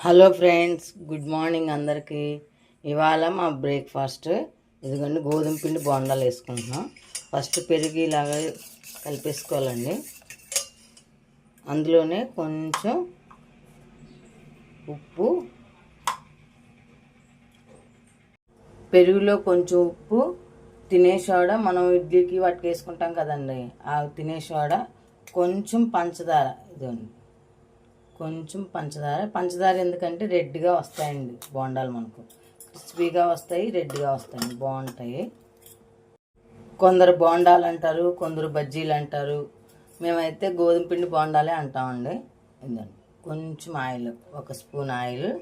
Hello friends good morning అందరికీ. ఇవాళ మా బ్రేక్ఫాస్ట్ ఇదిగోండి గోధుమ పిండి బోండాలు వేసుకుంటున్నాం. ఫస్ట్ పెరుగు ఇలాగా కలిపేసుకోవాలండి. అందులోనే కొంచెం ఉప్పు పెరుగులో కొంచెం ఉప్పు తినే సోడా మనం ఇడ్లీకి వాటికి వేసుకుంటాం కదండి. ఆ తినే సోడా కొంచెం పంచదార ఇదండి కొంచెం పంచదార. పంచదార ఎందుకంటే రెడ్గా వస్తాయండి బోండాలు మనకు. క్రిస్పీగా వస్తాయి రెడ్గా వస్తాయి బాగుంటాయి. కొందరు బోండాలు అంటారు కొందరు బజ్జీలు అంటారు. మేమైతే గోధుమ పిండి బోండాలే అంటామండి. ఇందండి కొంచెం ఆయిల్ ఒక స్పూన్ ఆయిల్.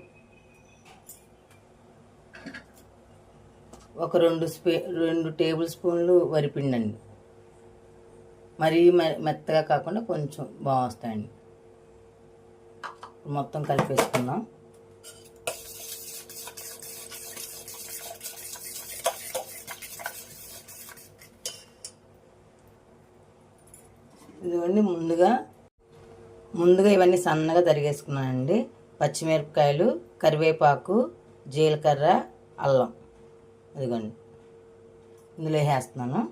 ఒక రెండు స్పే రెండు టేబుల్ స్పూన్లు వరిపిండి అండి మరీ మె- మెత్తగా కాకుండా కొంచెం బాగా వస్తాయండి. మొత్తం కలిపేసుకున్నాం ఇదిగోండి ముందుగా ముందుగా ఇవన్నీ సన్నగా తరిగేసుకున్నానండి. పచ్చిమిరపకాయలు కరివేపాకు జీలకర్ర అల్లం. ఇదిగోండి. ఇందులో వేసేస్తున్నాను.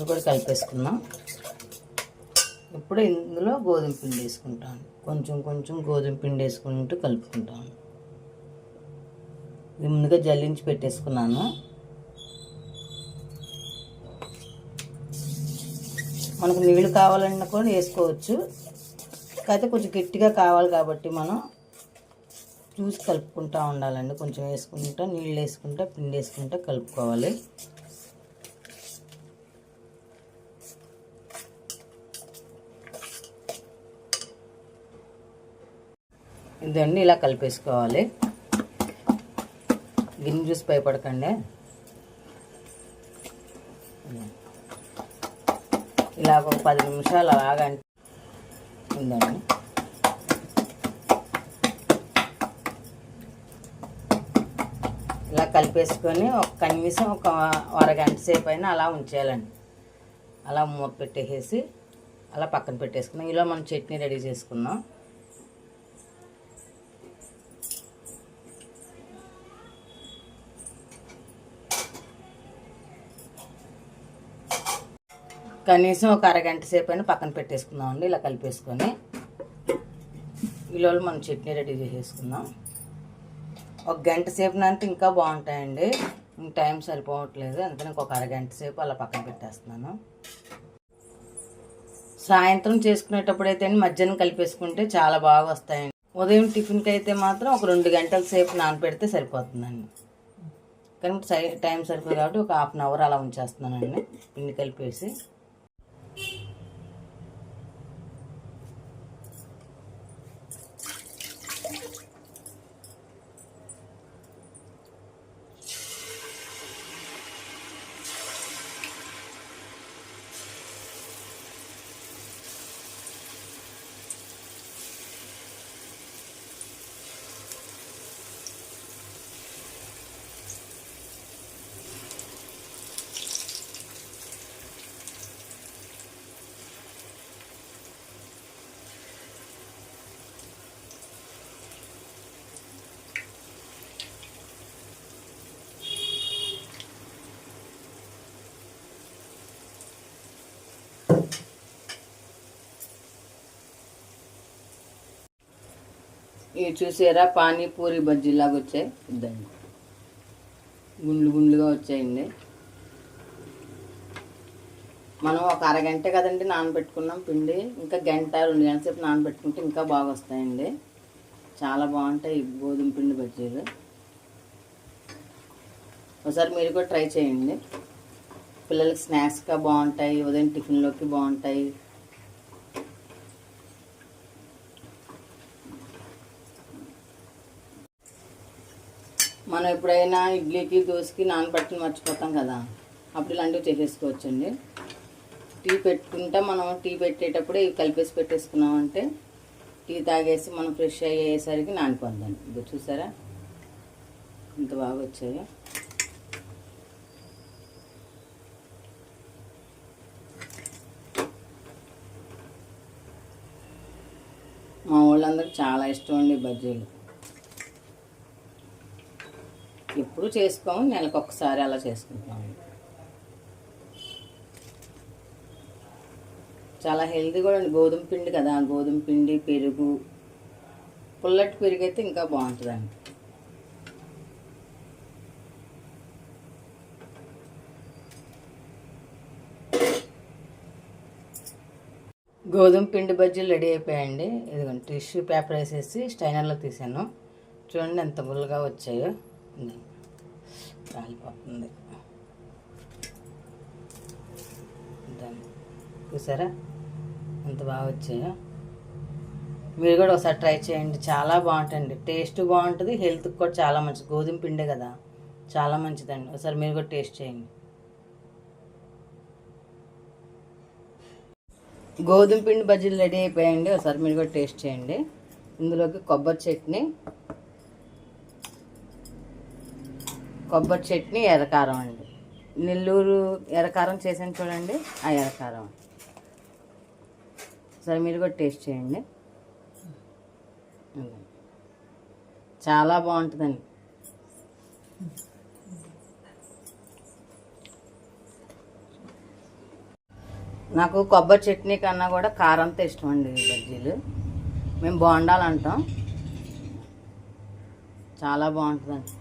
ఇది కూడా కలిపేసుకున్నాం ఇప్పుడు ఇందులో గోధుమ పిండి వేసుకుంటాను. కొంచెం కొంచెం గోధుమ పిండి వేసుకుంటూ కలుపుకుంటాను. ఇది ముందుగా జల్లించి పెట్టేసుకున్నాను. మనకు నీళ్ళు కావాలన్నా కూడా వేసుకోవచ్చు. కాకపోతే కొంచెం గట్టిగా కావాలి కాబట్టి మనం చూసి కలుపుకుంటూ ఉండాలండి. కొంచెం వేసుకుంటా నీళ్ళు వేసుకుంటా పిండి వేసుకుంటా కలుపుకోవాలి. ఇదండి ఇలా కలిపేసుకోవాలి. గిన్నె జ్యూస్ భయపడకండి. ఇలా ఒక పది నిమిషాలు అలాగా ఉందండి. ఇలా కలిపేసుకొని ఒక కనీసం ఒక అరగంట సేపు అయినా అలా ఉంచేయాలండి. అలా మూత పెట్టేసేసి అలా పక్కన పెట్టేసుకున్నాం. ఇలా మనం చట్నీ రెడీ చేసుకున్నాం. కనీసం ఒక అరగంట సేపు అయినా పక్కన పెట్టేసుకుందామండి ఇలా కలిపేసుకొని. ఈలోపు మనం చట్నీ రెడీ చేసేసుకుందాం. ఒక గంట సేపు అంటే ఇంకా బాగుంటాయండి. టైం సరిపోవట్లేదు అందుకని ఒక అరగంట సేపు అలా పక్కన పెట్టేస్తున్నాను. సాయంత్రం చేసుకునేటప్పుడు అయితే మధ్యాహ్నం కలిపేసుకుంటే చాలా బాగా వస్తాయండి. ఉదయం టిఫిన్కి అయితే మాత్రం ఒక రెండు గంటల సేపు నానపెడితే సరిపోతుందండి. కానీ టైం సరిపోదు కాబట్టి ఒక హాఫ్ అన్ అవర్ అలా ఉంచేస్తున్నానండి పిండి కలిపేసి. ఇవి చూసారా? పానీపూరి బజ్జీలాగా వచ్చాయి. ఇద్దండి. గుండ్లు గుండ్లుగా వచ్చాయండి. మనం ఒక అరగంట కదండి నానబెట్టుకున్నాం పిండి. ఇంకా గంట రెండు గంటల సేపు నానబెట్టుకుంటే ఇంకా బాగా వస్తాయండి. చాలా బాగుంటాయి గోధుమ పిండి బజ్జీలు. ఒకసారి మీరు కూడా ట్రై చేయండి. పిల్లలకి స్నాక్స్గా బాగుంటాయి ఉదయం టిఫిన్లోకి బాగుంటాయి. మనం ఎప్పుడైనా ఇడ్లీకి దోశకి నానబెట్టని మర్చిపోతాం కదా. అప్పుడు ఇలాంటివి చేసేసుకోవచ్చండి. టీ పెట్టుకుంటా మనం టీ పెట్టేటప్పుడే ఇవి కలిపేసి పెట్టేసుకున్నామంటే టీ తాగేసి మనం ఫ్రెష్ అయ్యేసరికి నానిపోద్దాం ఇది చూసారా? ఇంత బాగా వచ్చాయి మా వాళ్ళందరికీ చాలా ఇష్టం అండి బజ్జీలు. ఎప్పుడు చేసుకోము నెలకు ఒక్కసారి అలా చేసుకుంటాము. చాలా హెల్తీ కూడా అండి గోధుమ పిండి కదా గోధుమ పిండి పెరుగు. పుల్లటి పెరుగు అయితే ఇంకా బాగుంటుందండి. గోధుమ పిండి బజ్జీలు రెడీ అయిపోయాయండి. ఇదిగోండి టిష్యూ పేపర్ వేసేసి స్టైనర్లో తీసాను. చూడండి ఎంత బుల్లగా వచ్చాయో. కాలిపోతుంది చూసారా? ఎంత బాగా వచ్చాయో. మీరు కూడా ఒకసారి ట్రై చేయండి. చాలా బాగుంటుంది టేస్ట్ బాగుంటుంది హెల్త్కి కూడా చాలా మంచిది. గోధుమ పిండే కదా. చాలా మంచిదండి. ఒకసారి మీరు కూడా టేస్ట్ చేయండి. గోధుమ పిండి బజ్జీలు రెడీ అయిపోయాయండి. ఒకసారి మీరు కూడా టేస్ట్ చేయండి. ఇందులోకి కొబ్బరి చట్నీ కొబ్బరి చట్నీ ఎర్రకారం అండి. నెల్లూరు ఎర్రకారం చేసాను చూడండి. ఆ ఎర్రకారం. సరే మీరు కూడా టేస్ట్ చేయండి. చాలా బాగుంటుందండి. నాకు కొబ్బరి చట్నీ కన్నా కూడా కారంతో ఇష్టం అండి ఈ బజ్జీలు. మేము బోండాలు అంటాం. చాలా బాగుంటుందండి.